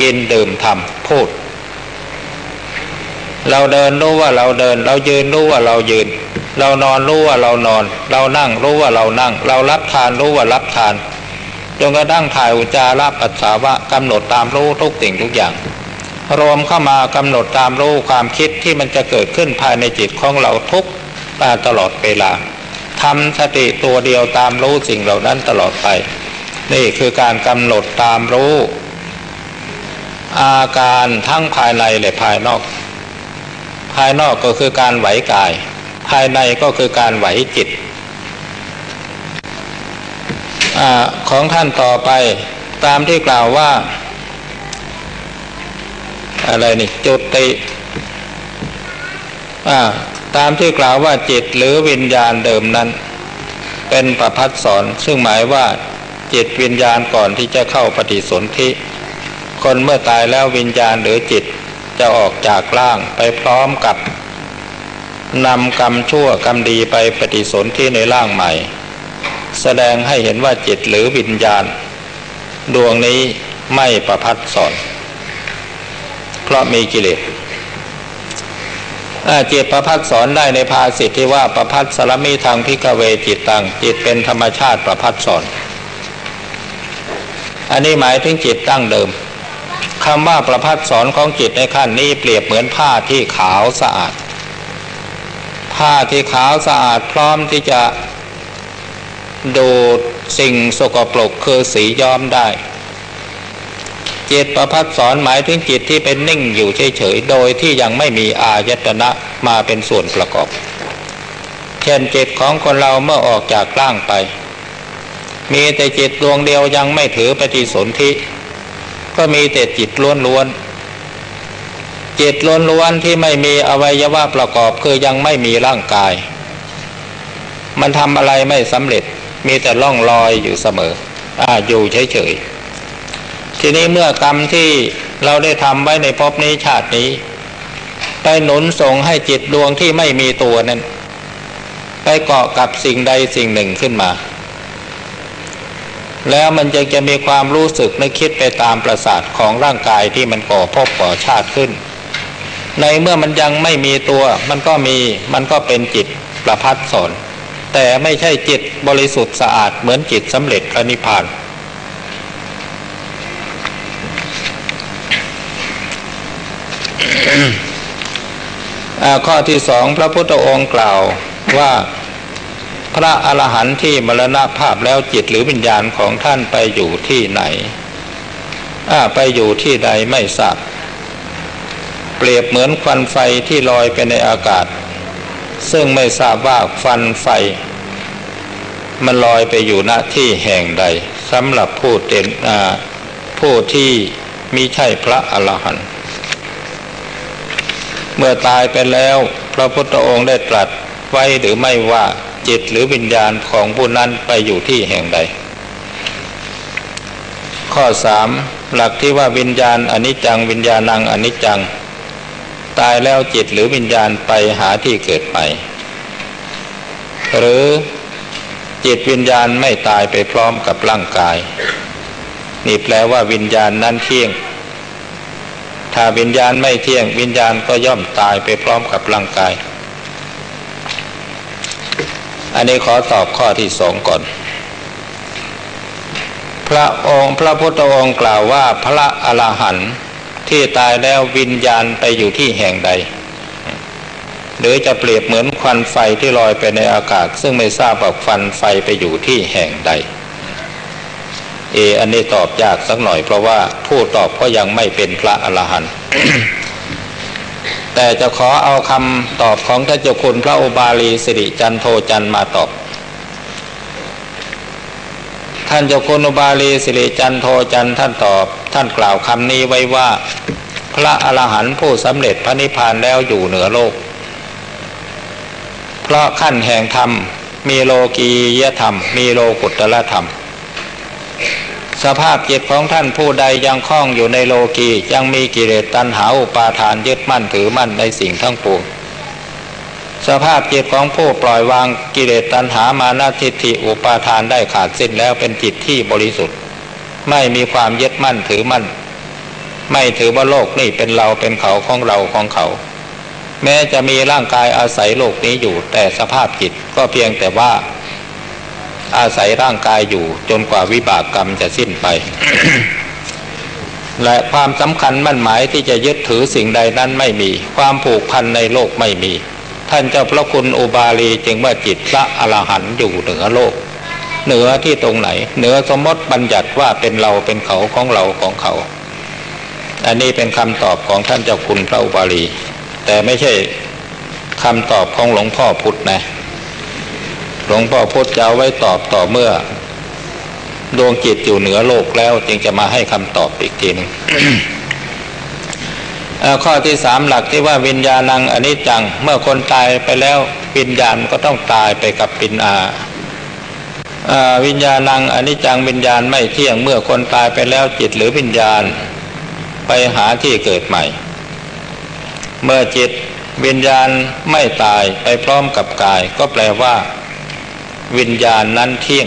กินดื่มทำพูด เราเดินรู้ว่าเราเดิน เรายืนรู้ว่าเรายืน เรานอนรู้ว่าเรานอน เรานั่งรู้ว่าเรานั่ง เรารับทานรู้ว่ารับทานจนกระทั่งถ่ายอุจาระปัสสาวะกำหนดตามรู้ทุกสิ่งทุกอย่าง รวมเข้ามากำหนดตามรู้ความคิดที่มันจะเกิดขึ้นภายในจิตของเราทุกตลอดเวลาทำสติตัวเดียวตามรู้สิ่งเหล่านั้นตลอดไป นี่คือการกำหนดตามรู้ อาการทั้งภายในและภายนอก ภายนอกก็คือการไหวกาย ภายในก็คือการไหวจิตอของท่านต่อไปตามที่กล่าวว่า อะไรนี่จุติตามที่กล่าวว่าจิตหรือวิญญาณเดิมนั้น เป็นประพัดสอนซึ่งหมายว่าจิตวิญญาณก่อนที่จะเข้าปฏิสนธิ คนเมื่อตายแล้ววิญญาณหรือจิตจะออกจากร่างไปพร้อมกับนำกรรมชั่วกรรมดีไปปฏิสนธิในร่างใหม่ แสดงให้เห็นว่าจิตหรือวิญญาณ ดวงนี้ไม่ประพัดสอนเพราะมีกิเลสจิตประพัดสอนได้ในภาสิทธิว่าประพัดสารมีทางพิกเวจิตตังจิตเป็นธรรมชาติประพัดสอน อันนี้หมายถึงจิตตั้งเดิม คำว่าประพัดสอนของจิตในขั้นนี้เปรียบเหมือนผ้าที่ขาวสะอาด ผ้าที่ขาวสะอาดพร้อมที่จะดูดสิ่งสกปรกคือสีย้อมได้ จิตประพัดสอนหมายถึงจิตที่เป็นนิ่งอยู่เฉยๆโดยที่ยังไม่มีอายตนะมาเป็นส่วนประกอบ เช่นจิตของคนเราเมื่อออกจากร่างไป มีแต่จิตดวงเดียวยังไม่ถือปฏิสนธิ ก็มีแต่จิตล้วนๆจิตล้วนๆที่ไม่มีอวัยวะประกอบคือยังไม่มีร่างกาย มันทำอะไรไม่สำเร็จมีแต่ล่องลอยอยู่เสมอออยู่เฉยๆทีนี้เมื่อกรรมที่เราได้ทำไว้ในภพนี้ชาตินี้ ไปหนุนส่งให้จิตดวงที่ไม่มีตัวนั้น ไปเกาะกับสิ่งใดสิ่งหนึ่งขึ้นมา แล้วมันจะจะมีความรู้สึกนึกคิดไปตามประสาทของร่างกายที่มันก่อภพก่อชาติขึ้น ในเมื่อมันยังไม่มีตัว มันก็มีมันก็เป็นจิตประพัดสอนแต่ไม่ใช่จิตบริสุทธิ์สะอาดเหมือนจิตสำเร็จพระนิพพานข้อที่สองพระพุทธองค์กล่าวว่า พระอรหันต์ที่มรณภาพแล้วจิตหรือวิญญาณของท่านไปอยู่ที่ไหนไปอยู่ที่ใดไม่ทราบเปรียบเหมือนควันไฟที่ลอยไปในอากาศ ซึ่งไม่ทราบว่าควันไฟ มันลอยไปอยู่ณที่แห่งใดสำหรับผู้เต็นผู้ที่มิใช่พระอรหันต์เมื่อตายไปแล้ว พระพุทธองค์ได้ตรัสไว้หรือไม่ว่า จิตหรือวิญญาณของผู้นั้นไปอยู่ที่แห่งใด ข้อสามหลักที่ว่าวิญญาณอนิจจังวิญญาณังอนิจจัง ตายแล้วจิตหรือวิญญาณไปหาที่เกิดใหม่หรือจิตวิญญาณไม่ตายไปพร้อมกับร่างกาย นี่แปลว่าวิญญาณนั้นเที่ยง ถ้าวิญญาณไม่เที่ยงวิญญาณก็ย่อมตายไปพร้อมกับร่างกาย อันนี้ขอตอบข้อที่สองก่อน พระองค์พระพุทธองค์กล่าวว่าพระอรหันต์ที่ตายแล้ววิญญาณไปอยู่ที่แห่งใด หรือจะเปรียบเหมือนควันไฟที่ลอยไปในอากาศ ซึ่งไม่ทราบว่าควันไฟไปอยู่ที่แห่งใด เอ อันนี้ตอบยากสักหน่อยเพราะว่าผู้ตอบก็ยังไม่เป็นพระอรหันต์ แต่จะขอเอาคำตอบของท่านเจ้าคุณพระอุบาลีสิริจันโทจันมาตอบ ท่านเจ้าคุณอุบาลีสิริจันโทจันท่านตอบ ท่านกล่าวคำนี้ไว้ว่า พระอรหันต์ผู้สำเร็จพระนิพพานแล้วอยู่เหนือโลก เพราะขั้นแห่งธรรม มีโลกียธรรม มีโลกุตตรธรรม สภาพจิตของท่านผู้ใดยังคล้องอยู่ในโลกียังมีกิเลสตัณหาอุปาทานยึดมั่นถือมั่นในสิ่งทั้งปวงสภาพจิตของผู้ปล่อยวางกิเลสตัณหามานาทิฏฐิอุปาทานได้ขาดสิ้นแล้วเป็นจิตที่บริสุทธิ์ ไม่มีความยึดมั่นถือมั่น ไม่ถือว่าโลกนี่เป็นเราเป็นเขาของเราของเขา แม้จะมีร่างกายอาศัยโลกนี้อยู่แต่สภาพจิตก็เพียงแต่ว่า อาศัยร่างกายอยู่จนกว่าวิบากกรรมจะสิ้นไป และความสำคัญมั่นหมายที่จะยึดถือสิ่งใดนั้นไม่มี ความผูกพันในโลกไม่มี ท่านเจ้าพระคุณอุบาลีจึงว่าจิตพระอรหันต์อยู่เหนือโลก เหนือที่ตรงไหน เหนือสมมติบัญญัติว่าเป็นเราเป็นเขาของเราของเขา อันนี้เป็นคำตอบของท่านเจ้าคุณพระอุบาลี แต่ไม่ใช่คำตอบของหลวงพ่อพุธนะ หลวงพ่อพุธจะเอาไว้ตอบต่อเมื่อ ดวงจิตอยู่เหนือโลกแล้ว จึงจะมาให้คำตอบอีกทีหนึงเอ่อข้อที่สามหลักที่ว่าวิญญาณังอนิจจัง เมื่อคนตายไปแล้ววิญญาณก็ต้องตายไปกับปินอาวิญญาณังอนิจจังวิญญาณไม่เที่ยงเมื่อคนตายไปแล้วจิตหรือวิญญาณ ไปหาที่เกิดใหม่ เมื่อจิตวิญญาณไม่ตายไปพร้อมกับกาย ก็แปลว่า วิญญาณนั้นเที่ยง